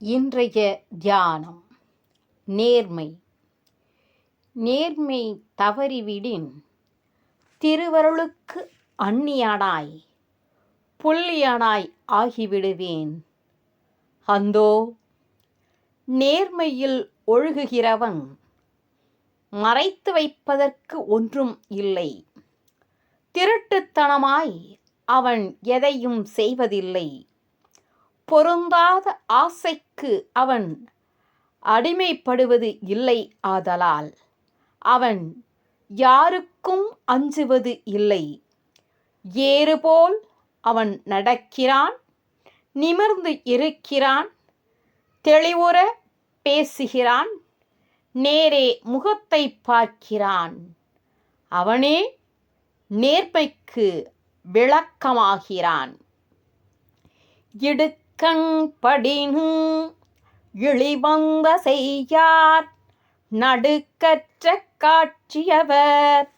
இன்றைய தியானம். நேர்மை. நேர்மை தவறிவிடின் திருவருளுக்கு அந்நியானாய் புள்ளியானாய் ஆகிவிடுவேன். அந்தோ நேர்மையில் ஒழுகுகிறவன் மறைத்து வைப்பதற்கு ஒன்றும் இல்லை. திருட்டுத்தனமாய் அவன் எதையும் செய்வதில்லை. பொருந்தாத ஆசைக்கு அவன் அடிமைப்படுவது இல்லை ஆதலால். அவன் யாருக்கும் அஞ்சுவது இல்லை. ஏறுபோல் அவன் நடக்கிறான் நிமிர்ந்து இருக்கிறான் தெளிவுற பேசுகிறான் நேரே முகத்தை பார்க்கிறான். அவனே நேர்மைக்கு விளக்கமாகிறான். இடுக்க படினு இழிவங்க செய்யார் நடுக்கற்ற காட்சியவர்.